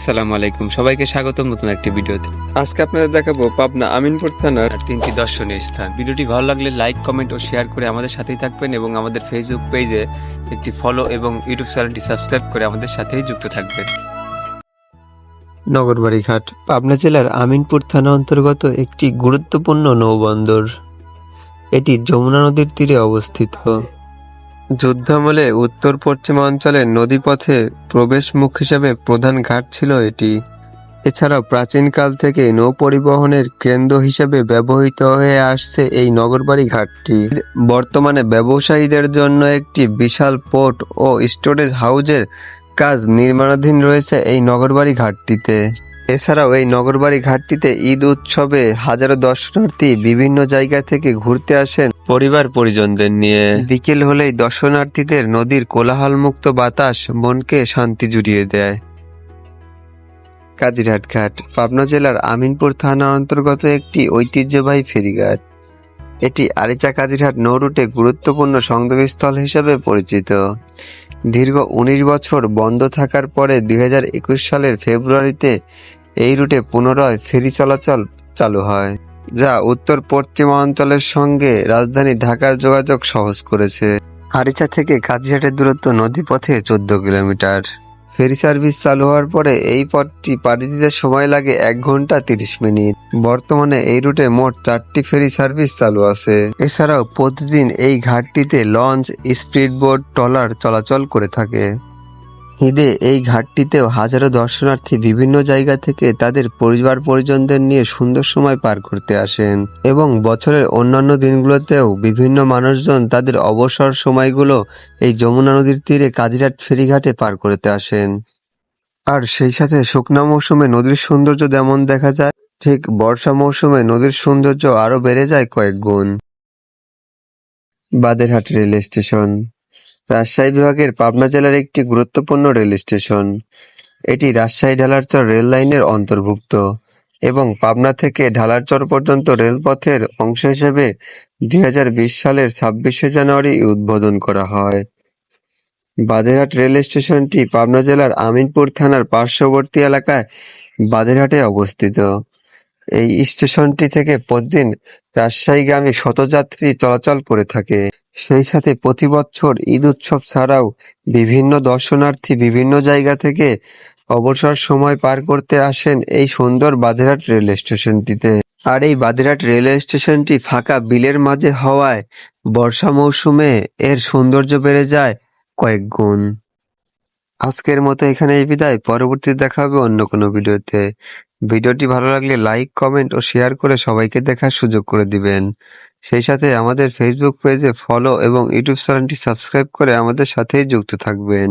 আসসালামু আলাইকুম। সবাইকে স্বাগতম নতুন একটি ভিডিওতে। আজকে আপনাদের দেখাবো পাবনা আমিনপুর থানার তিনটি দর্শনীয় স্থান। ভিডিওটি ভালো লাগলে লাইক, কমেন্ট ও শেয়ার করে আমাদের সাথেই থাকবেন এবং আমাদের ফেসবুক পেজে একটি ফলো এবং ইউটিউব চ্যানেলটি সাবস্ক্রাইব করে আমাদের সাথেই যুক্ত থাকবেন। নগরবাড়ি ঘাট পাবনা জেলার আমিনপুর থানা অন্তর্গত একটি গুরুত্বপূর্ণ নৌবন্দর। এটি যমুনা নদীর তীরে অবস্থিত। যুদ্ধামলে উত্তর পশ্চিমাঞ্চলের নদীপথে প্রবেশ মুখ হিসেবে প্রধান ঘাট ছিল এটি। এছাড়াও প্রাচীনকাল থেকে নৌ পরিবহনের কেন্দ্র হিসেবে ব্যবহৃত হয়ে আসছে এই নগরবাড়ি ঘাটটি। বর্তমানে ব্যবসায়ীদের জন্য একটি বিশাল পোর্ট ও স্টোরেজ হাউজের কাজ নির্মাণাধীন রয়েছে এই নগরবাড়ি ঘাটটিতে। এছাড়াও এই নগরবাড়ি ঘাটটিতে ঈদ উৎসবে হাজারো দর্শনার্থী বিভিন্ন জায়গা থেকে ঘুরতে আসেন। পরিবার পরিজনদের নিয়ে। বিকেল হলেই দর্শনার্থীদের নদীর কোলাহলমুক্ত বাতাস মনকে শান্তি জুড়িয়ে দেয়। কাজিরহাট ঘাট, পাবনা জেলার আমিনপুর থানার অন্তর্গত একটি ঐতিহ্যবাহী ফেরিঘাট। এটি আরিচা কাজিরহাট নৌ রুটে গুরুত্বপূর্ণ সংযোগস্থল হিসেবে পরিচিত। দীর্ঘ উনিশ বছর বন্ধ থাকার পরে দুই হাজার একুশ সালের ফেব্রুয়ারিতে এই রুটে পুনরায় ফেরি চলাচল চালু হয়। যা উত্তর পশ্চিমাঞ্চলের সঙ্গে রাজধানী ঢাকার যোগাযোগ সহজ করেছে। আরিচা থেকে কাজিহাটের দূরত্ব নদীপথে চোদ্দ কিলোমিটার। ফেরি সার্ভিস চালু হওয়ার পরে এই পথটি পাড়ি দিতে সময় লাগে এক ঘণ্টা তিরিশ মিনিট। বর্তমানে এই রুটে মোট চারটি ফেরি সার্ভিস চালু আছে। এছাড়াও প্রতিদিন এই ঘাটটিতে লঞ্চ স্পিড বোট ট্রলার চলাচল করে থাকে। ঈদে এই ঘাটটিতেও হাজারো দর্শনার্থী বিভিন্ন জায়গা থেকে তাদের পরিবার পরিজনদের নিয়ে সুন্দর সময় পার করতে আসেন এবং বছরের অন্যান্য দিনগুলোতেও বিভিন্ন মানুষজন তাদের অবসর সময়গুলো এই যমুনা নদীর তীরে কাজিরাট ফেরিঘাটে পার করতে আসেন। আর সেই সাথে শুকনা মৌসুমে নদীর সৌন্দর্য যেমন দেখা যায়, ঠিক বর্ষা মৌসুমে নদীর সৌন্দর্য আরও বেড়ে যায় কয়েক গুণ। বাদেরহাট রেল স্টেশন রাজশাহী বিভাগের পাবনা জেলার একটি গুরুত্বপূর্ণ রেল স্টেশন। এটি রাজশাহী ঢালারচর রেল লাইনের অন্তর্ভুক্ত এবং পাবনা থেকে ঢালারচর পর্যন্ত রেলপথের অংশ হিসেবে দুই হাজার বিশ সালের ছাব্বিশে জানুয়ারি উদ্বোধন করা হয়। বাদেরহাট রেল স্টেশনটি পাবনা জেলার আমিনপুর থানার পার্শ্ববর্তী এলাকায় বাদেরহাটে অবস্থিত। এই স্টেশনটি থেকে প্রতিদিন রাজশাহীগামী শতযাত্রী চলাচল করে থাকে। সেই সাথে প্রতি বছর ঈদ উৎসব ছাড়াও বিভিন্ন দর্শনার্থী বিভিন্ন জায়গা থেকে অবসর সময় পার করতে আসেন এই সুন্দর বাদেরহাট রেল স্টেশনটিতে। আর এই বাদেরহাট রেল স্টেশনটি ফাঁকা বিলের মাঝে হওয়ায় বর্ষা মৌসুমে এর সৌন্দর্য বেড়ে যায় কয়েক গুণ। আজকের মতো এখানে এই বিদায়। পরবর্তী দেখা হবে অন্য কোনো ভিডিওতে। ভিডিওটি ভালো লাগলে লাইক, কমেন্ট ও শেয়ার করে সবাইকে দেখার সুযোগ করে দিবেন। সেই সাথে আমাদের ফেসবুক পেজে ফলো এবং ইউটিউব চ্যানেলটি সাবস্ক্রাইব করে আমাদের সাথেই যুক্ত থাকবেন।